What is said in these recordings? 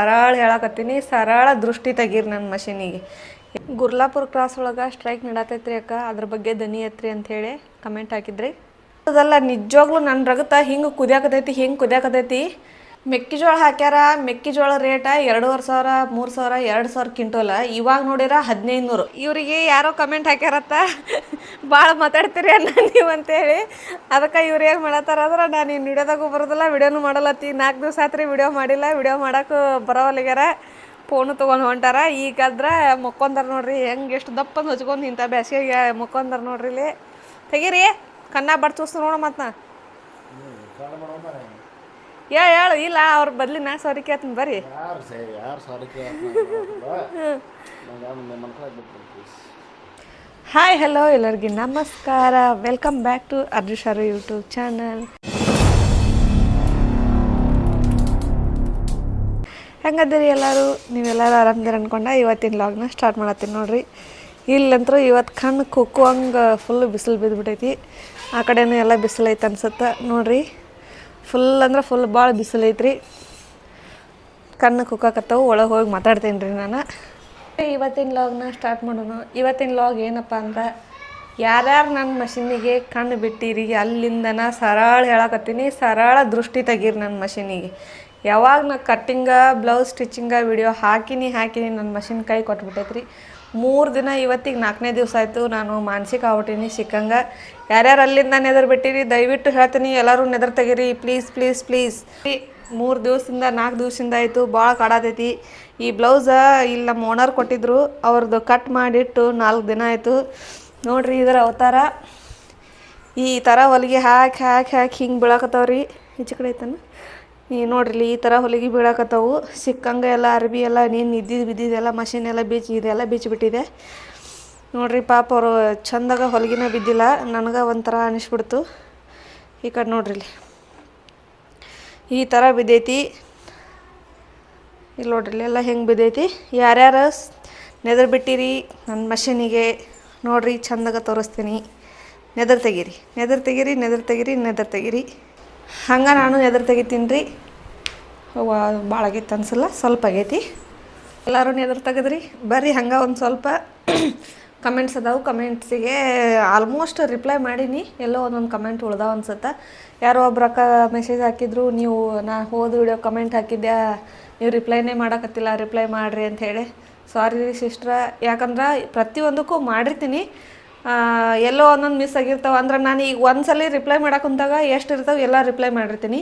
ಸರಳ ಹೇಳಕತ್ತೀನಿ, ಸರಳ ದೃಷ್ಟಿ ತೆಗೀರಿ ನನ್ನ ಮಷೀನಿಗೆ. ಗುರ್ಲಾಪುರ ಕ್ರಾಸ್ ಒಳಗೆ ಸ್ಟ್ರೈಕ್ ನಡತೈತ್ರಿ ಅಕ್ಕ, ಅದ್ರ ಬಗ್ಗೆ ದನಿ ಐತ್ರಿ ಅಂತ ಹೇಳಿ ಕಮೆಂಟ್ ಹಾಕಿದ್ರಿ. ಅದಲ್ಲ ನಿಜವಾಗ್ಲೂ ನನ್ನ ರಗತ ಹಿಂಗೆ ಕುದಿಯಾಕತೈತಿ ಹಿಂಗೆ ಕುದಿಯಾಕತೈತಿ. ಮೆಕ್ಕೆಜೋಳ ಹಾಕ್ಯಾರ, ಮೆಕ್ಕೆಜೋಳ ರೇಟ ಎರಡೂವರೆ ಸಾವಿರ, ಮೂರು ಸಾವಿರ, ಎರಡು ಸಾವಿರ ಕ್ವಿಂಟೋಲ. ಇವಾಗ ನೋಡಿರ ಹದಿನೈದು ನೂರು ಇವರಿಗೆ ಯಾರೋ ಕಮೆಂಟ್ ಹಾಕ್ಯಾರತ್ತ? ಭಾಳ ಮಾತಾಡ್ತೀರಿ ಅನ್ನ ನೀವು ಅಂತೇಳಿ. ಅದಕ್ಕೆ ಇವ್ರು ಏನು ಮಾಡತ್ತಾರ ಅಂದ್ರೆ ನಾನು ಇನ್ನು ವಿಡಿಯೋದಾಗೂ ಬರೋದಿಲ್ಲ, ವಿಡಿಯೋನು ಮಾಡಲತ್ತಿ ನಾಲ್ಕು ದಿವಸ ಆತ್ರಿ ವಿಡಿಯೋ ಮಾಡಿಲ್ಲ, ವಿಡಿಯೋ ಮಾಡೋಕೆ ಬರೋವಲ್ಲಿಗ್ಯಾರ ಫೋನು ತೊಗೊಂಡು ಹೊಂಟಾರ. ಈಗಾದ್ರೆ ಮುಕ್ಕೊಂದಾರ ನೋಡ್ರಿ, ಹೆಂಗೆ ಎಷ್ಟು ದಪ್ಪಂದು ಹಚ್ಕೊಂಡು ಇಂಥ ಬೇಸಿಗೆಗೆ ಮುಕ್ಕೊಂದಾರ ನೋಡ್ರಿ ಇಲ್ಲಿ. ತೆಗೀರಿ ಕಣ್ಣ ಬಡ್ತೋಸ್ತು ನೋಡ ಮತ್ತೆ ನಾ ಹೇಳ ಇಲ್ಲ ಅವ್ರ ಬದ್ಲಿ ನಾ ಸಾರಿ ಕೇಳ್ತೀನಿ ಬರ್ರಿ. ಯಾರು ಸೇ ಯಾರು ಸಾರಿ ಪ್ಲೀಸ್ ಹಾಯ್ ಹಲೋ ಎಲ್ಲರಿಗೆ ನಮಸ್ಕಾರ. ವೆಲ್ಕಮ್ ಬ್ಯಾಕ್ ಟು ಅರ್ಜುಷಾರು ಯೂಟ್ಯೂಬ್ ಚಾನಲ್ ಹೆಂಗದಿರಿ ಎಲ್ಲರೂ? ನೀವೆಲ್ಲರೂ ಆರಾಮದಿರ ಅನ್ಕೊಂಡ? ಇವತ್ತಿನ ಲಾಗ್ನ ಸ್ಟಾರ್ಟ್ ಮಾಡತ್ತೀನಿ ನೋಡ್ರಿ. ಇಲ್ಲಂತರೂ ಇವತ್ತು ಕಣ್ಣು ಕುಕ್ಕು ಹಂಗೆ ಫುಲ್ ಬಿಸಿಲು ಬಿದ್ದುಬಿಟ್ಟೈತಿ ಆ ಕಡೆನೂ ಎಲ್ಲ ಬಿಸಿಲು ಐತೆ ಅನ್ಸುತ್ತೆ ನೋಡ್ರಿ. ಫುಲ್ ಅಂದ್ರೆ ಫುಲ್ ಭಾಳ ಬಿಸಿಲೈತ್ರಿ ಕಣ್ಣು ಕುಕ್ಕಾಕತ್ತವು, ಒಳಗೆ ಹೋಗಿ ಮಾತಾಡ್ತೀನಿ ರೀ ನಾನು ಇವತ್ತಿನ ಲಾಗ್ನ ಸ್ಟಾರ್ಟ್ ಮಾಡೋಣ. ಇವತ್ತಿನ ಲಾಗ್ ಏನಪ್ಪ ಅಂದ್ರೆ, ಯಾರ್ಯಾರು ನನ್ನ ಮಷೀನಿಗೆ ಕಣ್ಣು ಬಿಟ್ಟಿರಿ ಅಲ್ಲಿಂದನ ಸರಳ ಹೇಳಕತ್ತೀನಿ, ಸರಳ ದೃಷ್ಟಿ ತೆಗೀರಿ ನನ್ನ ಮಷಿನಿಗೆ ಯಾವಾಗ ನಾ ಕಟ್ಟಿಂಗ ಬ್ಲೌಸ್ ಸ್ಟಿಚಿಂಗ ವಿಡಿಯೋ ಹಾಕಿನಿ ಹಾಕಿನಿ ನನ್ನ ಮಷಿನ್ ಕೈ ಕೊಟ್ಬಿಟ್ಟೈತ್ರಿ. ಮೂರು ದಿನ ಇವತ್ತಿಗೆ ನಾಲ್ಕನೇ ದಿವಸ ಆಯಿತು. ನಾನು ಮಾನಸಿಕ ಆಗ್ಬಿಟ್ಟಿನಿ ಸಿಕ್ಕಂಗ ಯಾರ್ಯಾರು ಅಲ್ಲಿಂದ ನೆದರ್ ಬಿಟ್ಟಿರಿ ದಯವಿಟ್ಟು ಹೇಳ್ತೀನಿ. ಎಲ್ಲರೂ ನೆದರ್ ತೆಗೀರಿ. Please please please. ಮೂರು ದಿವಸದಿಂದ, ನಾಲ್ಕು ದಿವಸದಿಂದ ಆಯಿತು. ಭಾಳ ಕಾಡಾತೈತಿ. ಈ ಬ್ಲೌಸ ಇಲ್ಲಿ ನಮ್ಮ ಓನರ್ ಕೊಟ್ಟಿದ್ರು. ಅವ್ರದ್ದು ಕಟ್ ಮಾಡಿಟ್ಟು ನಾಲ್ಕು ದಿನ ಆಯಿತು. ನೋಡಿರಿ ಇದರ ಅವತಾರ. ಈ ಥರ ಹೊಲಿಗೆ ಹಾಕಿ ಹಾಕಿ ಹಾಕಿ ಹಿಂಗೆ ಬೀಳಕತ್ತವ್ರಿ. ಈಚೆ ಕಡೆ ಐತನ? ಈ ನೋಡ್ರಿಲಿ ಈ ಥರ ಹೊಲಿಗೆ ಬೀಳಾಕತ್ತವು. ಸಿಕ್ಕಂಗೆ ಎಲ್ಲ ಅರ್ಬಿ ಎಲ್ಲ ನೀನು ಇದ್ದಿದ್ದು ಬಿದ್ದಿದ್ದೆಲ್ಲ ಮಷಿನ್ ಎಲ್ಲ ಬೀಚ್ ಇದೆಲ್ಲ ಬಿಟ್ಟಿದೆ. ನೋಡ್ರಿ ಪಾಪ ಅವರು ಚಂದಾಗ ಹೊಲಿಗೆನ ಬಿದ್ದಿಲ್ಲ, ನನಗೆ ಒಂಥರ ಅನಿಸ್ಬಿಡ್ತು. ಈ ಕಡೆ ನೋಡ್ರಿ ಇಲ್ಲಿ ಈ ಥರ ಬಿದ್ದೈತಿ. ಇಲ್ಲಿ ನೋಡ್ರಿ ಎಲ್ಲ ಹೆಂಗೆ ಬಿದ್ದೈತಿ. ಯಾರ್ಯಾರು ನೆದರ್ ಬಿಟ್ಟಿರಿ ನನ್ನ ಮಷೀನಿಗೆ ನೋಡ್ರಿ ಚಂದಾಗ ತೋರಿಸ್ತೀನಿ. ನೆದರ್ ತೆಗೀರಿ ನೆದರ್ ತೆಗೀರಿ ನೆದರ್ ತೆಗೀರಿ ನೆದರ್ ತೆಗೀರಿ. ಹಂಗೆ ನಾನು ಎದುರು ತೆಗಿತೀನಿ ರೀ. ಭಾಳ ಆಗೈತೆ ಅನ್ಸಲ್ಲ, ಸ್ವಲ್ಪ ಆಗೈತಿ. ಎಲ್ಲರೂ ಎದುರು ತೆಗೆದ್ರಿ. ಬರ್ರಿ, ಹಂಗೆ ಒಂದು ಸ್ವಲ್ಪ ಕಮೆಂಟ್ಸ್ ಅದಾವು. ಕಮೆಂಟ್ಸಿಗೆ ಆಲ್ಮೋಸ್ಟ್ ರಿಪ್ಲೈ ಮಾಡೀನಿ. ಎಲ್ಲೋ ಒಂದೊಂದು ಕಮೆಂಟ್ ಉಳ್ದಾವ ಅನ್ಸುತ್ತೆ. ಯಾರೋ ಒಬ್ರು ಮೆಸೇಜ್ ಹಾಕಿದ್ರು, ನೀವು, ನಾ ಹೋದ ವಿಡಿಯೋ ಕಮೆಂಟ್ ಹಾಕಿದ್ದೆ ನೀವು ರಿಪ್ಲೈನೇ ಮಾಡೋಕತ್ತಿಲ್ಲ ರಿಪ್ಲೈ ಮಾಡಿರಿ ಅಂತ ಹೇಳಿ. ಸಾರಿ ಸಿಸ್ಟ್ರ ಯಾಕಂದ್ರೆ ಪ್ರತಿಯೊಂದಕ್ಕೂ ಮಾಡಿರ್ತೀನಿ. ಎಲ್ಲೋ ಒಂದೊಂದು ಮಿಸ್ ಆಗಿರ್ತಾವೆ. ಅಂದ್ರೆ ನಾನು ಈಗ ಒಂದ್ಸಲ ರಿಪ್ಲೈ ಮಾಡಕ್ಕೆ ಕುಂತಾಗ ಎಷ್ಟು ಇರ್ತಾವೆ ಎಲ್ಲ ರಿಪ್ಲೈ ಮಾಡಿರ್ತೀನಿ.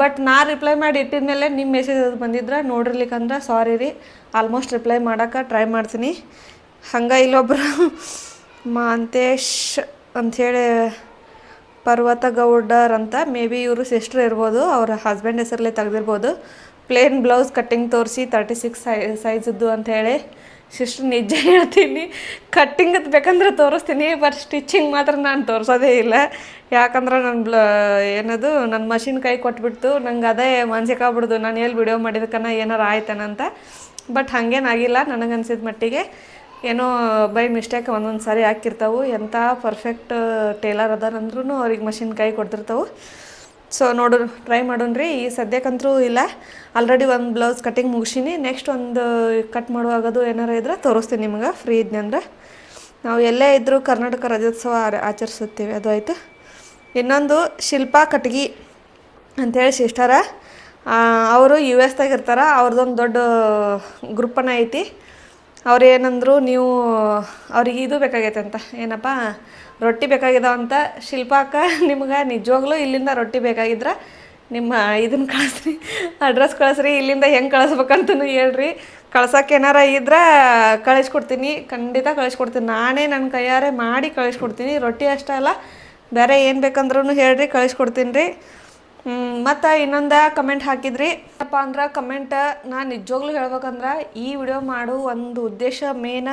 ಬಟ್ ನಾ ರಿಪ್ಲೈ ಮಾಡಿ ಇಟ್ಟಿದ್ಮೇಲೆ ನಿಮ್ಮ ಮೆಸೇಜ್ ಅದು ಬಂದಿದ್ರೆ, ನೋಡಿರ್ಲಿಕ್ಕಂದ್ರೆ ಸಾರಿ ರೀ ಆಲ್ಮೋಸ್ಟ್ ರಿಪ್ಲೈ ಮಾಡೋಕೆ ಟ್ರೈ ಮಾಡ್ತೀನಿ. ಹಂಗೆ ಇಲ್ಲೊಬ್ಬರು ಮಾಂತೇಶ್ ಅಂಥೇಳಿ ಪರ್ವತ ಗೌಡರ್ ಅಂತ ಮೇ ಬಿ ಇವರು ಸಿಸ್ಟರ್ ಇರ್ಬೋದು, ಅವ್ರ ಹಸ್ಬೆಂಡ್ ಹೆಸರಲ್ಲೇ ತೆಗೆದಿರ್ಬೋದು. ಪ್ಲೇನ್ ಬ್ಲೌಸ್ ಕಟ್ಟಿಂಗ್ ತೋರಿಸಿ ತರ್ಟಿ ಸಿಕ್ಸ್ ಸೈ ಸೈಜದ್ದು ಹೇಳಿ ಸಿಸ್ಟರ್ ನಿಜ ಹೇಳ್ತೀನಿ ಕಟ್ಟಿಂಗ್ ಬೇಕಂದ್ರೆ ತೋರಿಸ್ತೀನಿ ಬಟ್ ಸ್ಟಿಚಿಂಗ್ ಮಾತ್ರ ನಾನು ತೋರಿಸೋದೇ ಇಲ್ಲ. ಯಾಕಂದ್ರೆ ನನ್ನ ಬ್ಲ, ಏನದು ನನ್ನ ಮಷಿನ್ ಕೈ ಕೊಟ್ಬಿಡ್ತು, ನಂಗೆ ಅದೇ ಮನ್ಸಿಗೆ ಆಗ್ಬಿಡ್ದು. ನಾನು ಎಲ್ಲಿ ವಿಡಿಯೋ ಮಾಡಿದಕ್ಕನ ಏನಾರು ಆಯ್ತಾನಂತ. ಬಟ್ ಹಾಗೇನಾಗಿಲ್ಲ ನನಗನ್ಸಿದ ಮಟ್ಟಿಗೆ. ಏನೋ ಬೈ ಮಿಸ್ಟೇಕ್ ಒಂದೊಂದು ಸಾರಿ ಹಾಕಿರ್ತಾವೆ. ಎಂಥ ಪರ್ಫೆಕ್ಟ್ ಟೇಲರ್ ಅದಾರಂದ್ರೂ ಅವ್ರಿಗೆ ಮಷಿನ್ ಕೈ ಕೊಡ್ತಿರ್ತಾವೆ. ಸೊ ನೋಡು ಟ್ರೈ ಮಾಡೋಣ್ರಿ ಈ ಸದ್ಯಕ್ಕಂತರೂ ಇಲ್ಲ. ಆಲ್ರೆಡಿ ಒಂದು ಬ್ಲೌಸ್ ಕಟ್ಟಿಂಗ್ ಮುಗಿಸೀನಿ. ನೆಕ್ಸ್ಟ್ ಒಂದು ಕಟ್ ಮಾಡುವಾಗದು ಏನಾರ ಇದ್ರೆ ತೋರಿಸ್ತೀನಿ ನಿಮ್ಗೆ. ಫ್ರೀ ಇದ್ನಂದ್ರೆ ನಾವು ಎಲ್ಲೇ ಇದ್ದರೂ ಕರ್ನಾಟಕ ರಾಜ್ಯೋತ್ಸವ ಆಚರಿಸುತ್ತೀವಿ. ಅದು ಆಯಿತು. ಇನ್ನೊಂದು ಶಿಲ್ಪಾ ಕಟ್ಗಿ ಅಂಥೇಳಿ ಸಿಸ್ಟರ. ಅವರು ಯು ಎಸ್ದಾಗ ಇರ್ತಾರೆ. ಅವ್ರದ್ದೊಂದು ದೊಡ್ಡ ಗ್ರೂಪನ ಐತಿ. ಅವ್ರು ಏನಂದ್ರು ನೀವು, ಅವ್ರಿಗೆ ಇದು ಬೇಕಾಗೈತೆ ಅಂತ. ಏನಪ್ಪ? ರೊಟ್ಟಿ ಬೇಕಾಗಿದಾವಂತ ಶಿಲ್ಪಾಕ ನಿಮ್ಗೆ ನಿಜವಾಗ್ಲೂ ಇಲ್ಲಿಂದ ರೊಟ್ಟಿ ಬೇಕಾಗಿದ್ರೆ ನಿಮ್ಮ ಇದನ್ನ ಕಳಿಸ್ರಿ ಅಡ್ರೆಸ್ ಕಳಿಸ್ರಿ, ಇಲ್ಲಿಂದ ಹೆಂಗೆ ಕಳಿಸ್ಬೇಕಂತನೂ ಹೇಳ್ರಿ. ಕಳ್ಸೋಕೆ ಏನಾರ ಇದ್ರೆ ಕಳಿಸ್ಕೊಡ್ತೀನಿ, ಖಂಡಿತ ಕಳಿಸ್ಕೊಡ್ತೀನಿ. ನಾನೇ ನನ್ನ ಕೈಯಾರೆ ಮಾಡಿ ಕಳಿಸ್ಕೊಡ್ತೀನಿ. ರೊಟ್ಟಿ ಅಷ್ಟೇ ಅಲ್ಲ, ಬೇರೆ ಏನು ಬೇಕಂದ್ರೂ ಹೇಳ್ರಿ, ಕಳಿಸ್ಕೊಡ್ತೀನಿ ರೀ. ಮತ್ತು ಇನ್ನೊಂದು ಕಮೆಂಟ್ ಹಾಕಿದ್ರಿ. ಏನಪ್ಪ ಅಂದ್ರೆ ಕಮೆಂಟ್ ನಾನು ನಿಜವಾಗ್ಲೂ ಹೇಳ್ಬೇಕಂದ್ರೆ ಈ ವಿಡಿಯೋ ಮಾಡು ಒಂದು ಉದ್ದೇಶ ಮೇನ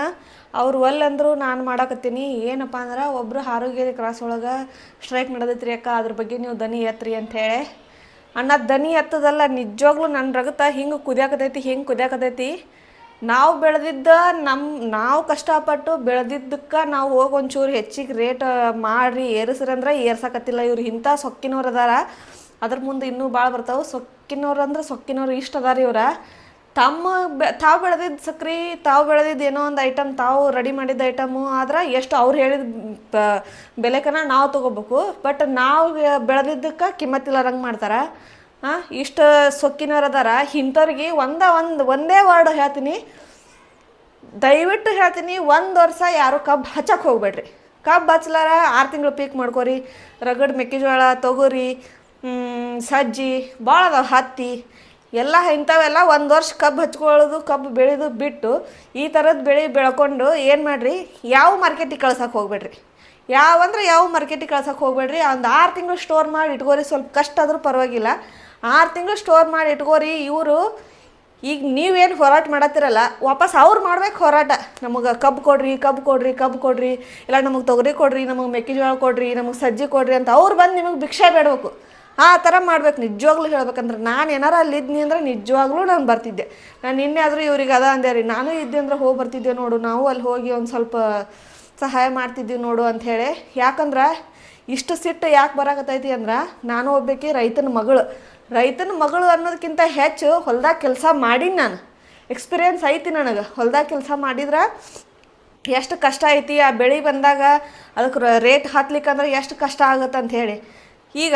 ಅವ್ರು ಒಲ್ ಅಂದರು ನಾನು ಮಾಡಕತ್ತೀನಿ. ಏನಪ್ಪ ಅಂದ್ರೆ ಒಬ್ಬರು ಆರೋಗ್ಯದ ಕ್ರಾಸ್ ಒಳಗೆ ಸ್ಟ್ರೈಕ್ ನಡೆದೈತ್ರಿ ಅಕ್ಕ, ಅದ್ರ ಬಗ್ಗೆ ನೀವು ದನಿ ಎತ್ತರಿ ಅಂಥೇಳಿ ಅಣ್ಣ, ದನಿ ಎತ್ತದಲ್ಲ ನಿಜವಾಗ್ಲೂ ನನ್ನ ರಗತ ಹಿಂಗೆ ಕುದಿಯಾಕತೈತಿ ಹಿಂಗೆ ಕುದಿಯಾಕತೈತಿ. ನಾವು ಬೆಳೆದಿದ್ದ ನಮ್ಮ ನಾವು ಕಷ್ಟಪಟ್ಟು ಬೆಳೆದಿದ್ದಕ್ಕೆ ನಾವು ಹೋಗಿ ಒಂಚೂರು ಹೆಚ್ಚಿಗೆ ರೇಟ್ ಮಾಡಿ ಏರಿಸ್ರಂದ್ರೆ ಏರ್ಸಕತ್ತಿಲ್ಲ ಇವ್ರು ಇಂಥ ಸೊಕ್ಕಿನವ್ರು ಅದಾರ. ಅದ್ರ ಮುಂದೆ ಇನ್ನೂ ಭಾಳ ಬರ್ತಾವೆ. ಸೊಕ್ಕಿನವ್ರು ಅಂದ್ರೆ ಸೊಕ್ಕಿನವ್ರು ಇಷ್ಟ ಅದಾರ ಇವ್ರ. ತಮ್ಮ ಬೆ, ತಾವು ಬೆಳೆದಿದ್ದ ಸಕ್ರೆ, ತಾವು ಬೆಳೆದಿದ್ದು ಏನೋ ಒಂದು ಐಟಮ್ ತಾವು ರೆಡಿ ಮಾಡಿದ ಐಟಮು ಆದ್ರೆ ಎಷ್ಟು ಅವ್ರು ಹೇಳಿದ ಬೆಲೆಕನ ನಾವು ತೊಗೋಬೇಕು. ಬಟ್ ನಾವು ಬೆಳೆದಿದ್ದಕ್ಕೆ ಕಿಮ್ಮತ್ತಿಲ್ಲರಂಗೆ ಮಾಡ್ತಾರೆ. ಹಾಂ ಇಷ್ಟು ಸೊಕ್ಕಿನವ್ರು ಅದಾರ. ಇಂಥವ್ರಿಗೆ ಒಂದ ಒಂದು, ಒಂದೇ ವರ್ಡ್ ಹೇಳ್ತೀನಿ. ದಯವಿಟ್ಟು ಹೇಳ್ತೀನಿ, ಒಂದು ವರ್ಷ ಯಾರು ಕಬ್ಬು ಹಚ್ಚಕ್ಕೆ ಹೋಗ್ಬೇಡ್ರಿ. ಕಬ್ಬು ಹಚ್ಲಾರ ಆರು ತಿಂಗಳು ಪೀಕ್ ಮಾಡ್ಕೋರಿ. ರಗಡ್ ಮೆಕ್ಕೆಜೋಳ ತೊಗರಿ. ಸಜ್ಜಿ ಭಾಳ ಅದಾವೆ ಹತ್ತಿ, ಎಲ್ಲ ಇಂಥವೆಲ್ಲ ಒಂದು ವರ್ಷ ಕಬ್ಬು ಹಚ್ಕೊಳ್ಳೋದು, ಕಬ್ಬು ಬೆಳೆದು ಬಿಟ್ಟು ಈ ಥರದ ಬೆಳೆ ಬೆಳ್ಕೊಂಡು ಏನು ಮಾಡಿರಿ? ಯಾವ ಮಾರ್ಕೆಟಿಗೆ ಕಳ್ಸೋಕೆ ಹೋಗ್ಬೇಡ್ರಿ. ಯಾವ ಅಂದ್ರೆ ಯಾವ ಮಾರ್ಕೆಟಿಗೆ ಕಳ್ಸೋಕೆ ಹೋಗ್ಬೇಡ್ರಿ. ಒಂದು ಆರು ತಿಂಗಳು ಸ್ಟೋರ್ ಮಾಡಿ ಇಟ್ಕೋರಿ, ಸ್ವಲ್ಪ ಕಷ್ಟ ಆದರೂ ಪರವಾಗಿಲ್ಲ. ಆರು ತಿಂಗಳು ಸ್ಟೋರ್ ಮಾಡಿ ಇಟ್ಕೋರಿ, ಇವರು ಈಗ ನೀವೇನು ಹೋರಾಟ ಮಾಡತ್ತಿರಲ್ಲ, ವಾಪಸ್ ಅವ್ರು ಮಾಡ್ಬೇಕು ಹೋರಾಟ. ನಮಗೆ ಕಬ್ಬು ಕೊಡ್ರಿ ಕಬ್ಬು ಕೊಡ್ರಿ ಕಬ್ಬು ಕೊಡ್ರಿ, ಇಲ್ಲ ನಮಗೆ ತೊಗರಿ ಕೊಡ್ರಿ, ನಮಗೆ ಮೆಕ್ಕೆಜೋಳ ಕೊಡ್ರಿ, ನಮಗೆ ಸಜ್ಜಿ ಕೊಡ್ರಿ ಅಂತ ಅವ್ರು ಬಂದು ನಿಮಗೆ ಭಿಕ್ಷೆ ಬೇಡಬೇಕು. ಆ ಥರ ಮಾಡ್ಬೇಕು. ನಿಜವಾಗ್ಲೂ ಹೇಳ್ಬೇಕಂದ್ರೆ ನಾನು ಏನಾರ ಅಲ್ಲಿ ಇದ್ನಿ ಅಂದ್ರೆ ನಿಜವಾಗ್ಲೂ ನಾನು ಬರ್ತಿದ್ದೆ. ನಾನು ನಿನ್ನೆ ಆದರೂ ಇವ್ರಿಗೆ ಅದ ಅಂದೆ ರೀ, ನಾನು ಇದ್ದೆ ಅಂದ್ರೆ ಹೋಗಿ ಬರ್ತಿದ್ದೆ ನೋಡು, ನಾವು ಅಲ್ಲಿ ಹೋಗಿ ಒಂದು ಸ್ವಲ್ಪ ಸಹಾಯ ಮಾಡ್ತಿದ್ದೀವಿ ನೋಡು ಅಂಥೇಳಿ ಯಾಕಂದ್ರೆ ಇಷ್ಟು ಸಿಟ್ಟು ಯಾಕೆ ಬರಕತ್ತೈತಿ ಅಂದ್ರೆ, ನಾನು ಒಬ್ಬಾಕಿ ರೈತನ ಮಗಳು. ರೈತನ ಮಗಳು ಅನ್ನೋದಕ್ಕಿಂತ ಹೆಚ್ಚು ಹೊಲ್ದಾಗ ಕೆಲಸ ಮಾಡೀನಿ ನಾನು. ಎಕ್ಸ್ಪೀರಿಯನ್ಸ್ ಐತಿ ನನಗೆ. ಹೊಲ್ದಾಗ ಕೆಲಸ ಮಾಡಿದ್ರೆ ಎಷ್ಟು ಕಷ್ಟ ಐತಿ, ಆ ಬೆಳೆ ಬಂದಾಗ ಅದಕ್ಕೆ ರೇಟ್ ಹತ್ಲಿಕ್ಕಂದ್ರೆ ಎಷ್ಟು ಕಷ್ಟ ಆಗುತ್ತೆ ಅಂತ ಹೇಳಿ. ಈಗ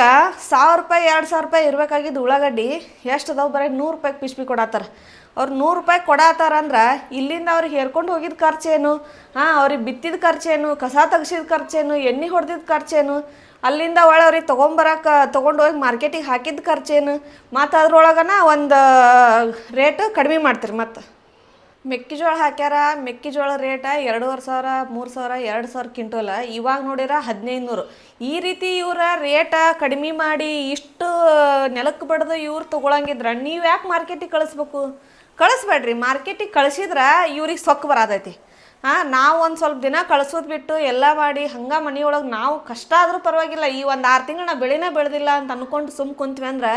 ಸಾವಿರ ರೂಪಾಯಿ, ಎರಡು ಸಾವಿರ ರೂಪಾಯಿ ಇರಬೇಕಾಗಿದ್ದು ಉಳ್ಳಾಗಡ್ಡಿ, ಎಷ್ಟು ಅದಾವೆ ಬರೀ? ನೂರು ರೂಪಾಯಿಗೆ ಪಿಶ್ಬಿ ಕೊಡತ್ತಾರ ಅವ್ರು ನೂರು ರೂಪಾಯಿ ಕೊಡತ್ತಾರ ಅಂದ್ರೆ ಇಲ್ಲಿಂದ ಅವ್ರಿಗೆ ಹೇರ್ಕೊಂಡು ಹೋಗಿದ್ದ ಖರ್ಚೇನು ಹಾಂ, ಅವ್ರಿಗೆ ಬಿತ್ತಿದ ಖರ್ಚೇನು ಕಸ ತೆಗ್ಸಿದ ಖರ್ಚೇನು ಎಣ್ಣೆ ಹೊಡೆದಿದ್ದ ಖರ್ಚೇನು ಅಲ್ಲಿಂದ ಒಳ ಅವ್ರಿಗೆ ತೊಗೊಂಬರಕ್ಕೆ ತೊಗೊಂಡು ಹೋಗಿ ಮಾರ್ಕೆಟಿಗೆ ಹಾಕಿದ ಖರ್ಚೇನು ಮತ್ತು ಅದ್ರೊಳಗನ ಒಂದು ರೇಟ್ ಕಡಿಮೆ ಮಾಡ್ತೀರಿ ಮತ್ತು. ಮೆಕ್ಕೆಜೋಳ ಹಾಕ್ಯಾರ, ಮೆಕ್ಕೆಜೋಳ ರೇಟ ಎರಡೂವರೆ ಸಾವಿರ, ಮೂರು ಸಾವಿರ, ಎರಡು ಸಾವಿರ ಕ್ವಿಂಟಲ್. ಇವಾಗ ನೋಡಿರ ಹದಿನೈದು ನೂರು ಈ ರೀತಿ ಇವರ ರೇಟ ಕಡಿಮೆ ಮಾಡಿ ಇಷ್ಟು ನೆಲಕ್ಕೆ ಬಡ್ದು ಇವ್ರು ತೊಗೊಳಂಗಿದ್ರ ನೀವು ಯಾಕೆ ಮಾರ್ಕೆಟಿಗೆ ಕಳಿಸ್ಬೇಕು? ಕಳಿಸ್ಬೇಡ್ರಿ, ಮಾರ್ಕೆಟಿಗೆ ಕಳಿಸಿದ್ರೆ ಇವ್ರಿಗೆ ಸೊಕ್ಕು ಬರತೈತಿ. ಹಾಂ ನಾವು ಒಂದು ಸ್ವಲ್ಪ ದಿನ ಕಳಿಸೋದು ಬಿಟ್ಟು ಎಲ್ಲ ಮಾಡಿ ಹಂಗೆ ಮನೆಯೊಳಗೆ ನಾವು ಕಷ್ಟ ಆದರೂ ಪರವಾಗಿಲ್ಲ. ಈ ಒಂದು ಆರು ತಿಂಗಳು ನಾವು ಬೆಳೆನೇ ಬೆಳೆದಿಲ್ಲ ಅಂತ ಅನ್ಕೊಂಡು ಸುಮ್ ಕುಂತ್ವಿ ಅಂದ್ರೆ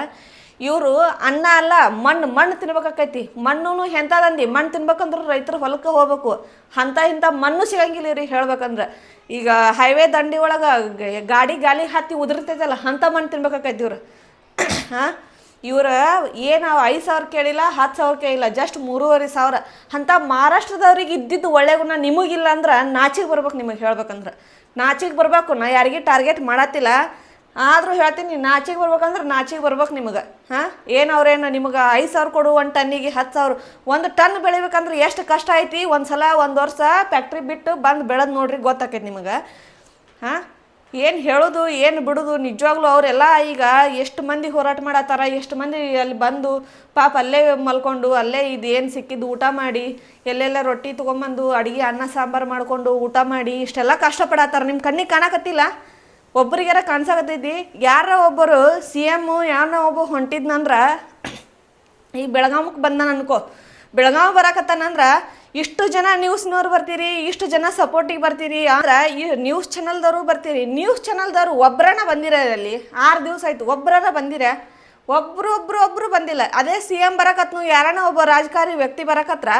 ಇವರು ಅನ್ನ ಅಲ್ಲ, ಮಣ್ಣು ಮಣ್ಣು ತಿನ್ಬೇಕಾಕೈತಿ. ಮಣ್ಣು ಎಂಥದಂದು ಮಣ್ಣು ತಿನ್ಬೇಕಂದ್ರೆ ರೈತರು ಹೊಲಕ್ಕೆ ಹೋಗ್ಬೇಕು. ಅಂಥ ಇಂಥ ಮಣ್ಣು ಸಿಗಂಗಿಲ್ಲ ರೀ ಹೇಳ್ಬೇಕಂದ್ರೆ. ಈಗ ಹೈವೇ ದಂಡಿ ಒಳಗೆ ಗಾಡಿ ಗಾಲಿ ಹತ್ತಿ ಉದುರ್ತೈತಲ್ಲ, ಅಂಥ ಮಣ್ಣು ತಿನ್ಬೇಕಾಕೈತಿ ಇವ್ರು. ಹಾಂ ಇವ್ರ ಏನು ಐದು ಸಾವಿರ ಕೇಳಿಲ್ಲ, ಹತ್ತು ಸಾವಿರ ಕೇಳಿಲ್ಲ ಜಸ್ಟ್ ಮೂರುವರೆ ಸಾವಿರ. ಅಂಥ ಮಹಾರಾಷ್ಟ್ರದವ್ರಿಗೆ ಇದ್ದಿದ್ದು ಒಳ್ಳೆ ಗುಣ ನಿಮಗಿಲ್ಲ ಅಂದ್ರೆ ನಾಚಿಗೆ ಬರ್ಬೇಕು ನಿಮಗೆ ಹೇಳ್ಬೇಕಂದ್ರೆ. ನಾಚಿಗೆ ಬರಬೇಕು, ನಾ ಯಾರಿಗೆ ಟಾರ್ಗೆಟ್ ಮಾಡತ್ತಿಲ್ಲ. ಆದರೂ ಹೇಳ್ತೀನಿ, ನಾಚಿಗೆ ಬರ್ಬೇಕಂದ್ರೆ ನಾಚಿಗೆ ಬರ್ಬೇಕು ನಿಮಗೆ. ಹಾಂ? ಏನು ಅವ್ರೇನು ನಿಮಗೆ ಐದು ಸಾವಿರ ಕೊಡು, ಒಂದು ಟನ್ನಿಗೆ ಹತ್ತು ಸಾವಿರ. ಒಂದು ಟನ್ ಬೆಳಿಬೇಕಂದ್ರೆ ಎಷ್ಟು ಕಷ್ಟ ಐತಿ? ಒಂದು ಸಲ ಒಂದು ವರ್ಷ ಫ್ಯಾಕ್ಟ್ರಿ ಬಿಟ್ಟು ಬಂದು ಬೆಳೆದು ನೋಡ್ರಿ, ಗೊತ್ತಾಕೈತಿ ನಿಮಗೆ. ಹಾಂ? ಏನು ಹೇಳೋದು, ಏನು ಬಿಡೋದು, ನಿಜವಾಗ್ಲೂ ಅವರೆಲ್ಲ ಈಗ ಎಷ್ಟು ಮಂದಿ ಹೋರಾಟ ಮಾಡತ್ತಾರ, ಎಷ್ಟು ಮಂದಿ ಅಲ್ಲಿ ಬಂದು ಪಾಪ ಅಲ್ಲೇ ಮಲ್ಕೊಂಡು, ಅಲ್ಲೇ ಇದು ಏನು ಸಿಕ್ಕಿದ್ದು ಊಟ ಮಾಡಿ, ಎಲ್ಲೆಲ್ಲ ರೊಟ್ಟಿ ತೊಗೊಂಬಂದು, ಅಡುಗೆ ಅನ್ನ ಸಾಂಬಾರು ಮಾಡಿಕೊಂಡು ಊಟ ಮಾಡಿ, ಇಷ್ಟೆಲ್ಲ ಕಷ್ಟಪಡತ್ತಾರ ನಿಮ್ಮ ಕಣ್ಣಿಗೆ ಕಾಣಕತ್ತಿಲ್ಲ? ಒಬ್ರಿಗಾರ ಕಾಣಿಸಾಕತ್ತೈತಿ. ಯಾರ ಒಬ್ಬರು ಸಿ ಎಮ್ಮು ಯಾರನ್ನ ಒಬ್ಬ ಹೊಂಟಿದ್ನಂದ್ರ, ಈ ಬೆಳಗಾವಕ್ಕೆ ಬಂದ ಅನ್ಕೋ. ಬೆಳಗಾವ್ ಬರಾಕತ್ತಾನಂದ್ರ, ಇಷ್ಟು ಜನ ನ್ಯೂಸ್ನವ್ರು ಬರ್ತೀರಿ, ಇಷ್ಟು ಜನ ಸಪೋರ್ಟಿಗೆ ಬರ್ತೀರಿ, ಅಂದ್ರೆ ಈ ನ್ಯೂಸ್ ಚಾನಲ್ದವರು ಬರ್ತೀರಿ. ನ್ಯೂಸ್ ಚಾನಲ್ದವರು ಒಬ್ಬರನ್ನ ಬಂದಿರ ಅಲ್ಲಿ, ಆರು ದಿವಸ ಆಯ್ತು ಒಬ್ಬರನ್ನ ಬಂದಿರ. ಒಬ್ರು ಒಬ್ರು ಒಬ್ರು ಬಂದಿಲ್ಲ. ಅದೇ ಸಿ ಎಂ ಬರಕತ್ನು ಯಾರನ್ನ ಒಬ್ಬ ರಾಜಕಾರಿ ವ್ಯಕ್ತಿ ಬರಕತ್ರ,